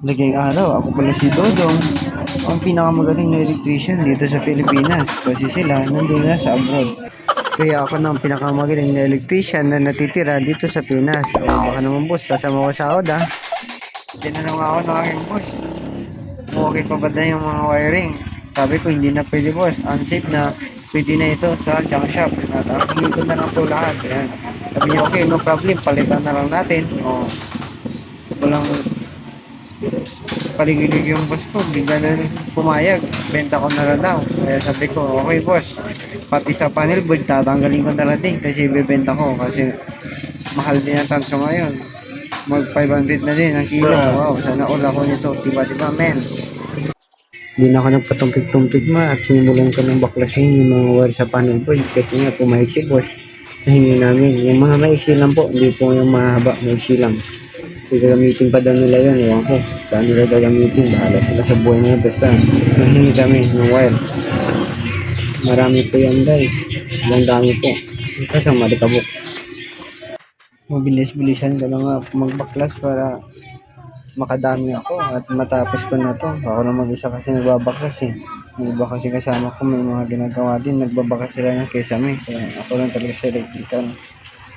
Naging araw, ako pala si Dodong, ang pinakamagaling na electrician dito sa Pilipinas kasi sila nandun na sa abroad. Kaya ako na ang pinakamagaling na electrician na natitira dito sa Pinas. O baka naman boss, kasama ko sa ah. Tinanong ako ng aking boss, okay pa ba na yung mga wiring. Sabi ko, hindi na pwede boss, unsafe na pwede na ito sa junk shop. At ang hindi ko na lang po lahat. Ayan. Sabi niya, okay, no problem, palitan na lang natin. O, walang paligilig yung boss ko, bigla na pumayag, benta ko na lang daw. Kaya sabi ko, okay boss, pati sa panel board, tatanggalin ko na lang din kasi ibebenta ko kasi mahal din ang tanso ngayon. Mag 500 na din ang kilo. Wow, sana all ako nito. Diba, diba, men? Hindi na ako nagpatumpik-tumpik ma at sinimulan ko ng baklasin yung mga wire sa panel board kasi nga pumayag si boss. Nahingi namin. Yung mga maiksi po, hindi po yung mahaba, maiksi lang. Kasi gagamitin pa daw nila yun, ewan ko. Saan nila gagamitin, bahala sila sa buhay nila. Basta, nahingi kami ng wire. Marami po yan guys. Ang dami po. Kasi ang malikabok. Mabilis-bilisan ko na nga magbaklas para makadami ako at matapos ko na to. Ako na mag-isa kasi nagbabaklas eh. Yung iba kasi kasama ko may mga ginagawa din. Nagbabaklas sila ng kesame. Kaya ako lang talaga sa electrical.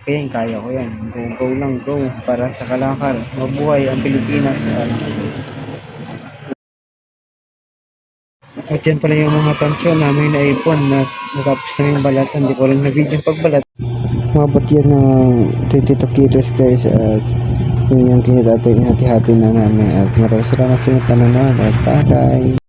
Yung kaya ko yan. Go, go lang, go. Para sa kalakal. Mabuhay ang Pilipinas. At yan pala yung mga tansyon namin na ipon na natapos na yung balat. Hindi ko lang na-video yung pagbalat. Mabot yan ng 22 kilos guys at yun yung kinita hati-hati na namin at maraming salamat sa inyo panonood at bye